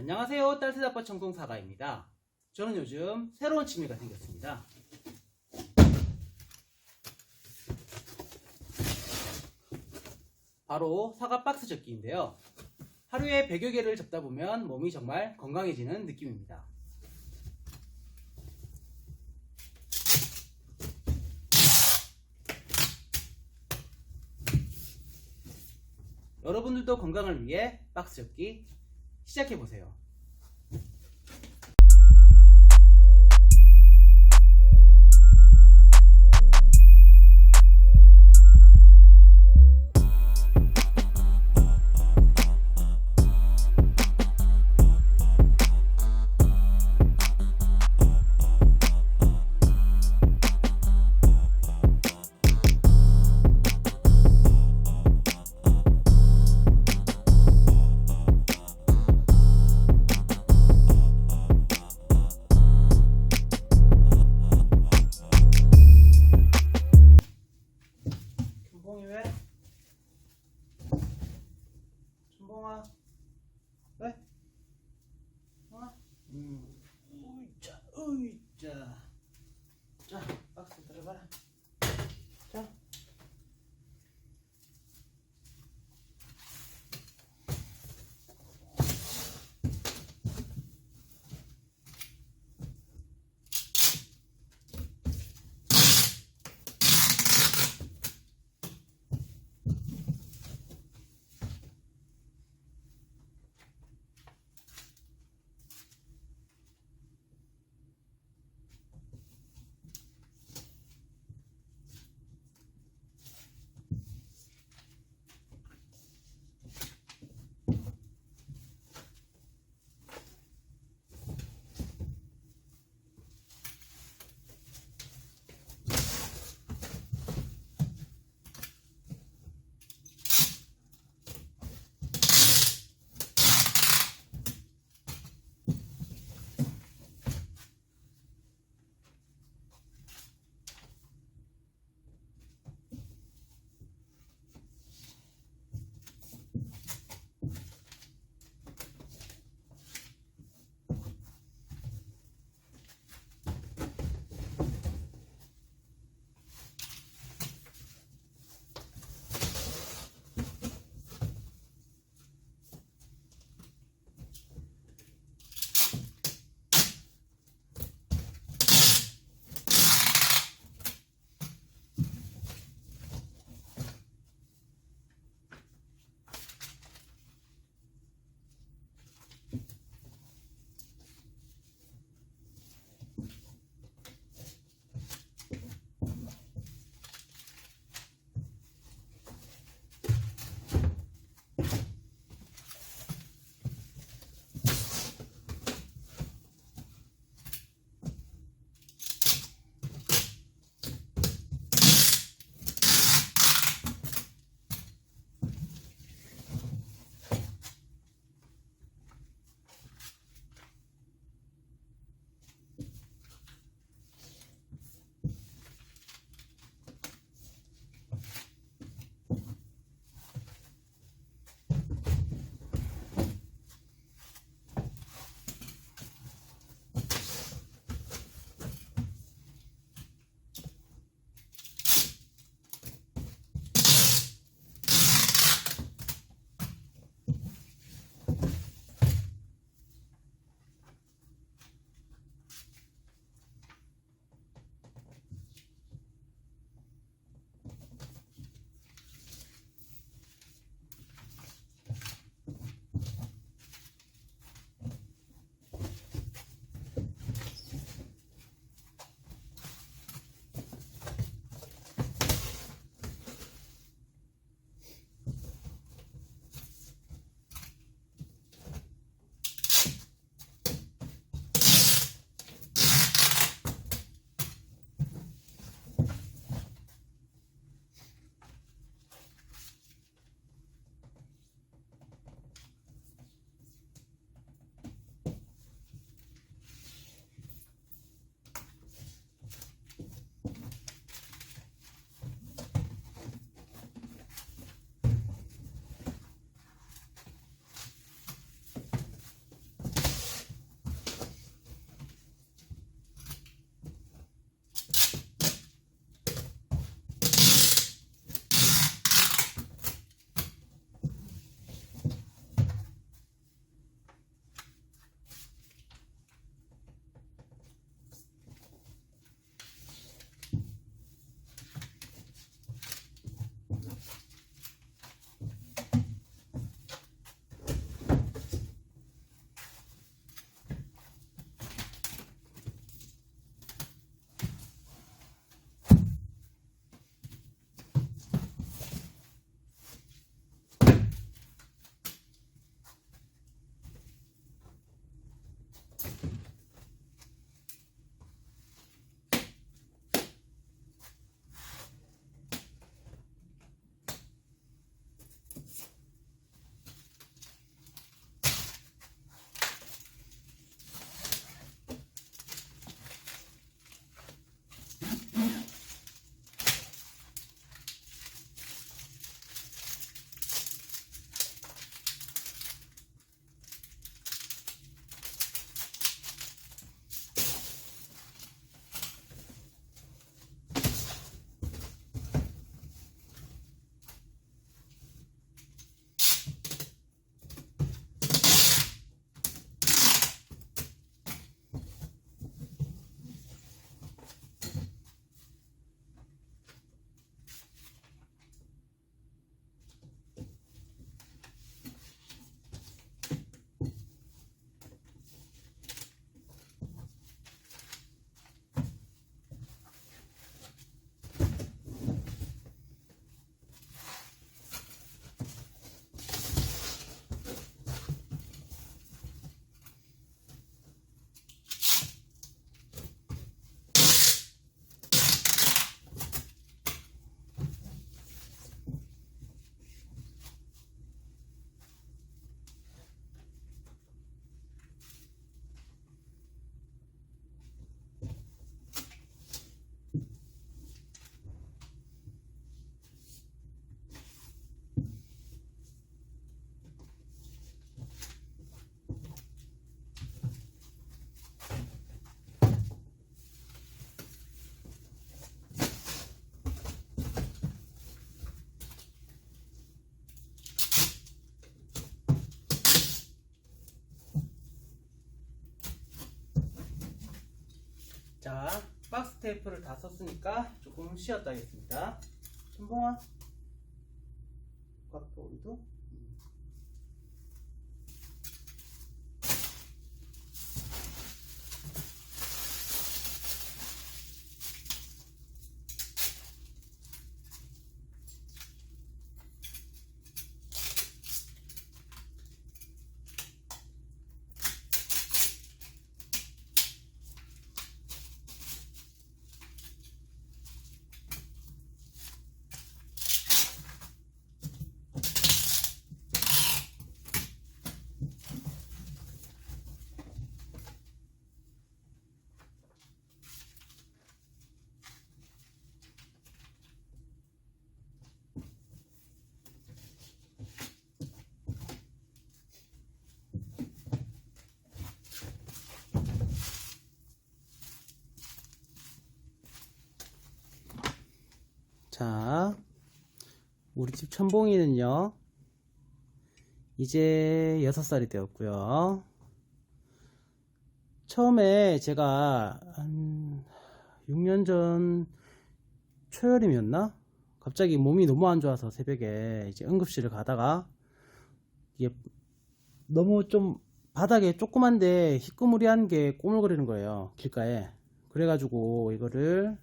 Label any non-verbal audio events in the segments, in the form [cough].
안녕하세요. 딸세다빠 청동사가입니다. 저는 요즘 새로운 취미가 생겼습니다. 바로 사과 박스 접기인데요. 하루에 100여 개를 접다 보면 몸이 정말 건강해지는 느낌입니다. 여러분들도 건강을 위해 박스 접기 시작해보세요. 자, 박스 테이프를 다 썼으니까 조금 쉬었다 하겠습니다. 천봉아. 깎아 우리도. 자, 우리 집 천봉이는요, 이제 6살이 되었고요. 처음에 제가 한 6년 전 초여름이었나? 갑자기 몸이 너무 안 좋아서 새벽에 이제 응급실을 가다가 이게 너무 좀 바닥에 조그만데 희끄무리한 게 꼬물거리는 거예요. 길가에. 그래가지고 이거를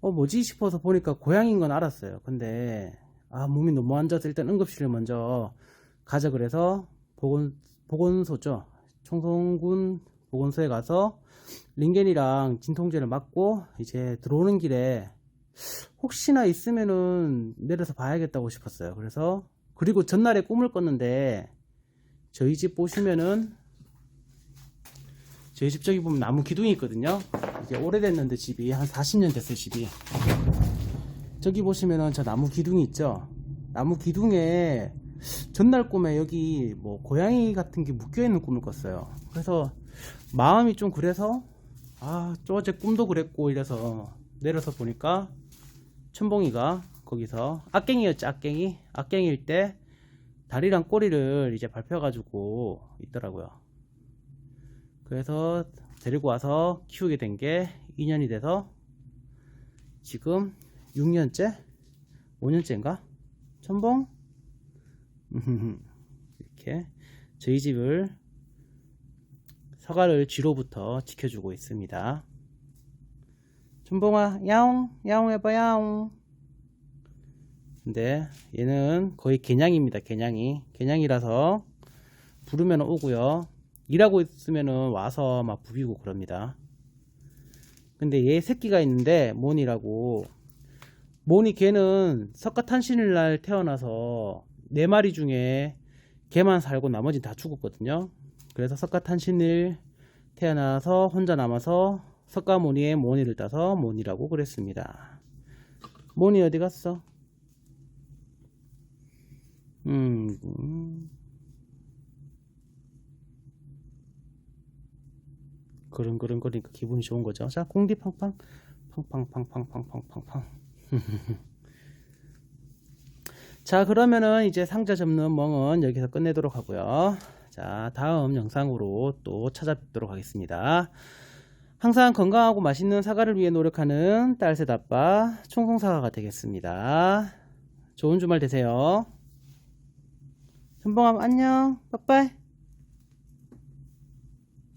어 뭐지 싶어서 보니까 고양이인 건 알았어요. 근데 아 몸이 너무 안 좋아서 일단 응급실을 먼저 가자 그래서 보건 보건소죠. 청송군 보건소에 가서 링겐이랑 진통제를 맞고 이제 들어오는 길에 혹시나 있으면은 내려서 봐야겠다고 싶었어요. 그래서 그리고 전날에 꿈을 꿨는데 저희 집 보시면은 저희 집 저기 보면 나무 기둥이 있거든요. 이제 오래됐는데 집이 한 40년 됐어요 집이. 저기 보시면은 저 나무 기둥이 있죠. 나무 기둥에 전날 꿈에 여기 뭐 고양이 같은 게 묶여 있는 꿈을 꿨어요. 그래서 마음이 좀 그래서 아, 저 어제 꿈도 그랬고 이래서 내려서 보니까 천봉이가 거기서 악갱이였지 악갱이 악갱일 때 다리랑 꼬리를 이제 밟혀가지고 있더라고요. 그래서 데리고 와서 키우게 된 게 2년이 돼서 지금 6년째? 5년째인가? 천봉? 이렇게 저희 집을 서가를 뒤로부터 지켜주고 있습니다. 천봉아, 야옹, 야옹 해봐, 야옹. 근데 얘는 거의 개냥입니다, 개냥이. 개냥이라서 부르면 오고요. 일하고 있으면은 와서 막 부비고 그럽니다. 근데 얘 새끼가 있는데 모니라고 모니 걔는 석가탄신일 날 태어나서 네 마리 중에 걔만 살고 나머지 다 죽었거든요. 그래서 석가탄신일 태어나서 혼자 남아서 석가모니의 모니를 따서 모니라고 그랬습니다. 모니 어디 갔어? 음, 그릉그릉거리니까 기분이 좋은 거죠. 자, 공디 팡팡, 팡팡팡팡팡팡팡팡. [laughs] 자, 그러면은 이제 상자 접는 멍은 여기서 끝내도록 하고요. 자, 다음 영상으로 또 찾아뵙도록 하겠습니다. 항상 건강하고 맛있는 사과를 위해 노력하는 딸셋 아빠 총성사과가 되겠습니다. 좋은 주말 되세요. 현봉함 안녕. 빠빠이.